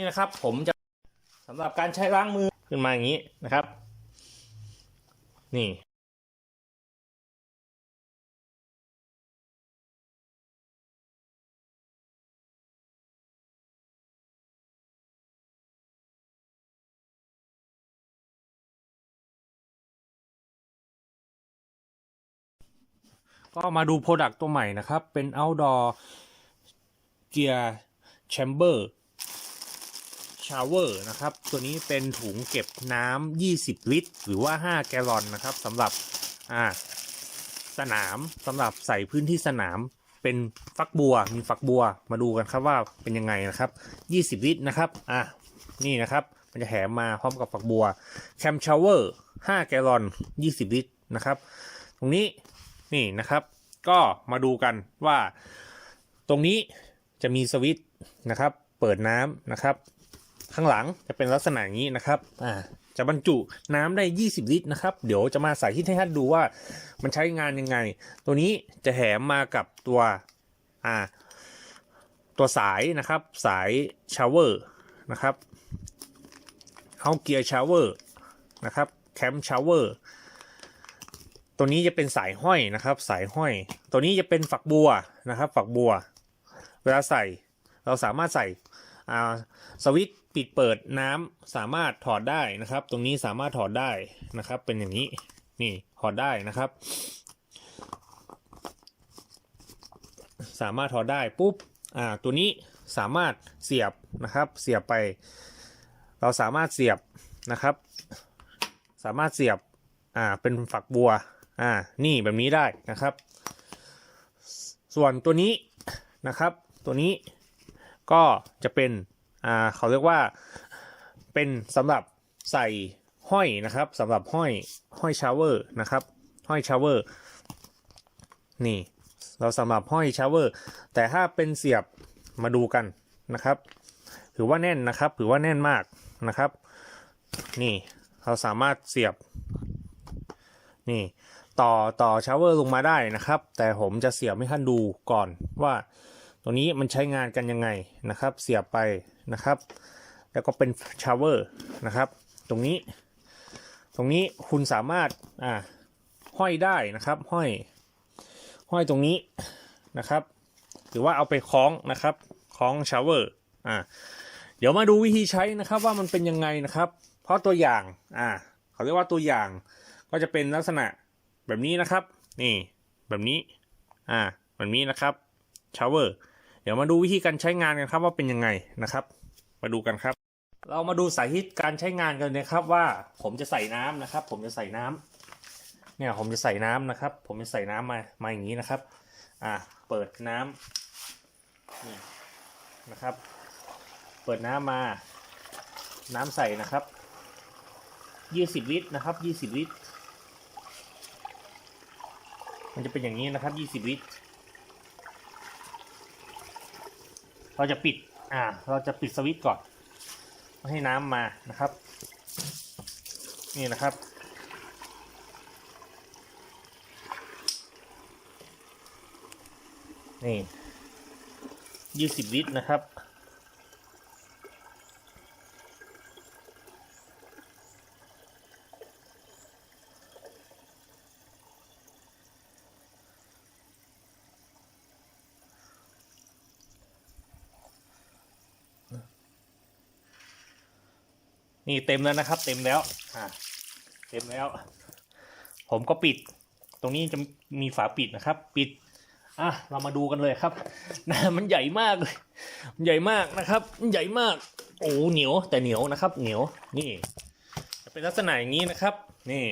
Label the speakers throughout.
Speaker 1: นี่นะครับ ผมจะสำหรับการใช้ล้างมือขึ้นมาอย่างนี้นะครับ นี่ก็มาดูโปรดักต์ตัวใหม่นะครับ เป็น outdoor gear chamber shower นะครับ ตัวนี้เป็นถุงเก็บน้ำ 20 ลิตร หรือว่า 5 แกลลอนนะครับสำหรับอ่าสนามสำหรับใส่พื้นที่สนามเป็นฟักบัวมีฟักบัวมาดูกันครับว่าเป็นยังไงนะครับ 20 ลิตรนะครับอะนี่นะครับ มันจะแถมมาพร้อมกับฝักบัวแคมชาวเวอร์5แกลลอน 20 ลิตรนะครับ ตรงนี้นี่นะครับ ก็มาดูกันว่า ตรงนี้จะมีสวิตช์นะครับ เปิดน้ำนะครับ ข้างหลังจะเป็นลักษณะอย่างนี้นะครับอ่าจะบรรจุน้ำได้ 20 ลิตรนะครับ เดี๋ยวจะมาสาธิตให้ท่านดูว่ามันใช้งานยังไง ตัวนี้จะแถมมากับตัวอ่าตัวสายนะครับ สายชาวเวอร์นะครับเฮาเกียร์ชาวเวอร์นะครับแคมชาวเวอร์ตัวนี้จะเป็นสายห้อยนะครับ สายห้อย ตัวนี้จะเป็นฝักบัวนะครับ ฝักบัว เวลาใส่เราสามารถใส่อ่า สวิตช์ปิดเปิดน้ำสามารถถอดได้นะครับ ตรงนี้สามารถถอดได้นะครับ เป็นอย่างนี้นี่ถอดได้นะครับ สามารถถอดได้ปุ๊บอ่าตัวนี้สามารถเสียบนะครับ เสียบไป เราสามารถเสียบนะครับ สามารถเสียบอ่าเป็นฝักบัวอ่านี่แบบนี้ได้นะครับ ส่วนตัวนี้นะครับ ตัวนี้ ก็จะเป็นอ่าเขาเรียกว่าเป็นสำหรับใส่ห้อยนะครับสำหรับห้อยห้อยชาวเวอร์นะครับห้อยชาวเวอร์นี่เราสำหรับห้อยชาวเวอร์แต่ถ้าเป็นเสียบมาดูกันนะครับ ถือว่าแน่นนะครับถือว่าแน่นมากนะครับ นี่เราสามารถเสียบนี่ต่อต่อชาวเวอร์ลงมาได้นะครับ แต่ผมจะเสียบให้ท่านดูก่อนว่า ตรงนี้มันใช้งานกันยังไงนะครับ เสียบไปนะครับ แล้วก็เป็นชาวเวอร์นะครับ ตรงนี้ ตรงนี้คุณสามารถอ่าห้อยได้นะครับ ห้อย ห้อยตรงนี้นะครับ หรือว่าเอาไปคล้องนะครับ คล้องชาวเวอร์อ่าเดี๋ยวมาดูวิธีใช้นะครับว่ามันเป็นยังไงนะครับ เพราะตัวอย่างอ่าเขาเรียกว่าตัวอย่างก็จะเป็นลักษณะแบบนี้นะครับ นี่ แบบนี้ อ่าแบบนี้นะครับชาวเวอร์ เดี๋ยวมาดูวิธีการใช้งานกันครับว่าเป็นยังไงนะครับ มาดูกันครับ เรามาดูสาธิตการใช้งานกันนะครับว่าผมจะใส่น้ำนะครับ ผมจะใส่น้ำเนี่ยผมจะใส่น้ำนะครับ ผมจะใส่น้ำมามาอย่างนี้นะครับ อ่าเปิดน้ำนี่ยนะครับ เปิดน้ำมา น้ำใส่นะครับยี่สิบลิตรนะครับยี่สิบลิตรมันจะเป็นอย่างนี้นะครับยี่สิบลิตร เราจะปิดอ่าเราจะปิดสวิตช์ก่อนให้น้ำมานะครับ นี่นะครับ นี่ยี่สิบลิตรนะครับ นี่เต็มแล้วนะครับ เต็มแล้วอ่าเต็มแล้ว ผมก็ปิด ตรงนี้จะมีฝาปิดนะครับ ปิดอะเรามาดูกันเลยครับนะมันใหญ่มากเลยมันใหญ่มากนะครับมันใหญ่มาก โอ้เหนียวแต่เหนียวนะครับ เหนียวนี่จะเป็นลักษณะอย่างนี้นะครับ นี่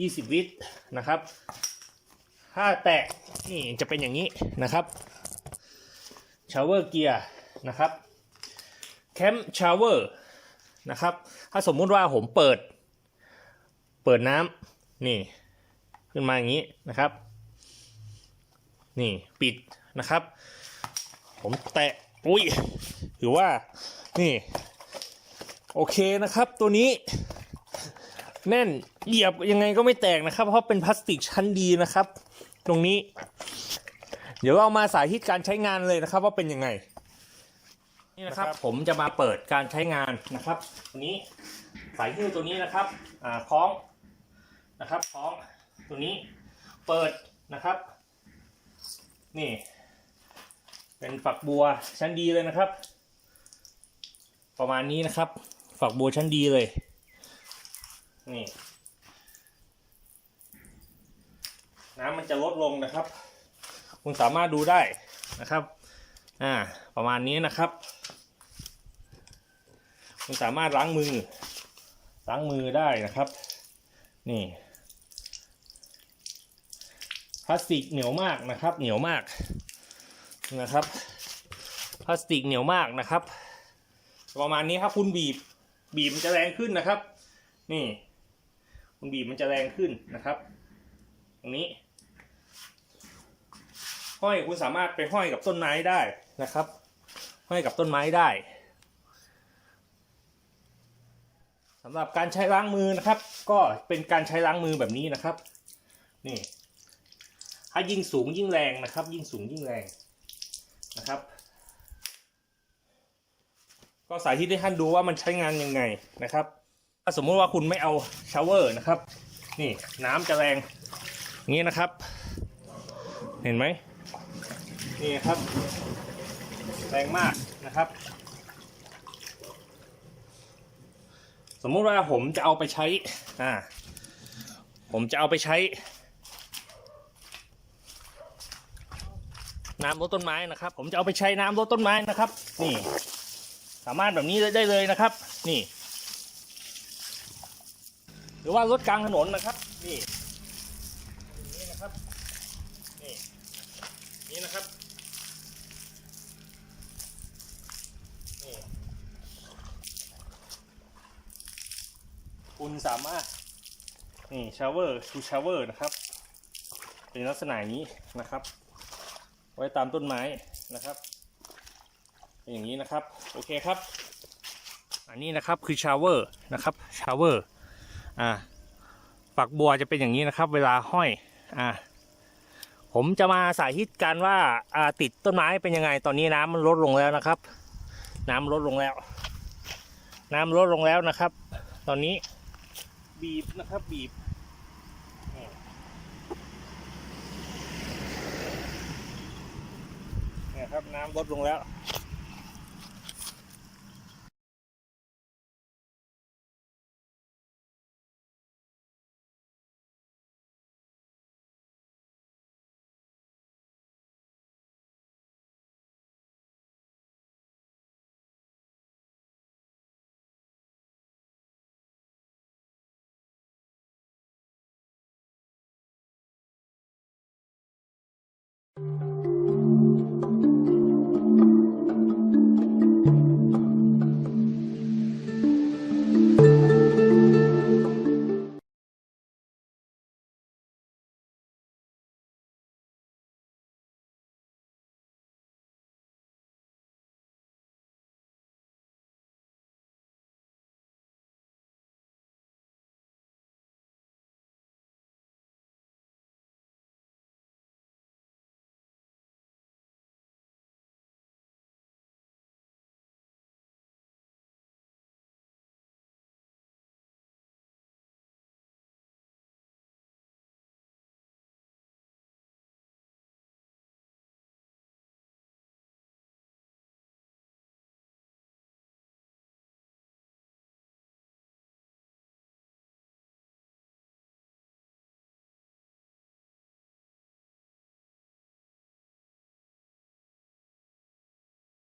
Speaker 1: ยี่สิบลิตรนะครับ ถ้าแตกนี่จะเป็นอย่างนี้นะครับชาวเวอร์เกียร์นะครับ แคมป์ชาวเวอร์นะครับ ถ้าสมมุติว่าผมเปิด เปิดน้ำนี่ ขึ้นมาอย่างนี้นะครับ นี่ปิดนะครับ ผมแตะอุ้ยถือว่านี่ โอเคนะครับ ตัวนี้ แน่นเหยียบยังไงก็ไม่แตกนะครับ เพราะเป็นพลาสติกชั้นดีนะครับ ตรงนี้ เดี๋ยวเรามาสาธิตการใช้งานเลยนะครับ ว่าเป็นยังไง นี่นะครับผมจะมาเปิดการใช้งานนะครับตัวนี้สายหิ้วตัวนี้นะครับอ่าคล้องนะครับคล้องตัวนี้เปิดนะครับ นี่ เป็นฝักบัวชั้นดีเลยนะครับ ประมาณนี้นะครับ ฝักบัวชั้นดีเลย นี่ น้ำมันจะลดลงนะครับ คุณสามารถดูได้นะครับ อ่า ประมาณนี้นะครับ คุณสามารถล้างมือ ล้างมือได้นะครับ นี่พลาสติกเหนียวมากนะครับ เหนียวมากนะครับพลาสติกเหนียวมากนะครับ ประมาณนี้ครับคุณบีบบีบมันจะแรงขึ้นนะครับ นี่ คุณบีบมันจะแรงขึ้นนะครับ ตรงนี้ ห้อยคุณสามารถไปห้อยกับต้นไม้ได้นะครับ ห้อยกับต้นไม้ได้ สำหรับการใช้ล้างมือนะครับ ก็เป็นการใช้ล้างมือแบบนี้นะครับ นี่ถ้ายิ่งสูงยิ่งแรงนะครับ ยิ่งสูงยิ่งแรงนะครับ ก็สาธิตให้ท่านดูว่ามันใช้งานยังไงนะครับ ถ้าสมมุติว่าคุณไม่เอาชาวเวอร์นะครับ นี่น้ำจะแรงอย่างนี้นะครับ เห็นไหมนี่ครับ แรงมากนะครับ สมมุติว่าผมจะเอาไปใช้ อ่า ผมจะเอาไปใช้ น้ำรดต้นไม้นะครับ ผมจะเอาไปใช้น้ำรดต้นไม้นะครับ นี่ สามารถแบบนี้ได้เลยนะครับ นี่ หรือว่ารถกลางถนนนะครับ นี่นี่นะครับ นี่นี่นะครับ คุณสามารถนี่ชาวเวอร์ชูชาวเวอร์นะครับ เป็นลักษณะอย่างนี้นะครับ ไว้ตามต้นไม้นะครับเป็นอย่างนี้นะครับ โอเคครับ อันนี้นะครับคือชาวเวอร์นะครับชาวเวอร์อ่าฝักบัวจะเป็นอย่างนี้นะครับ เวลาห้อยอ่าผมจะมาสาธิตกันว่าอ่าติดต้นไม้เป็นยังไงตอนนี้น้ำมันลดลงแล้วนะครับ น้ำลดลงแล้ว น้ำลดลงแล้วนะครับ ตอนนี้ บีบนะครับบีบนี่เนี่ยครับน้ำลดลงแล้ว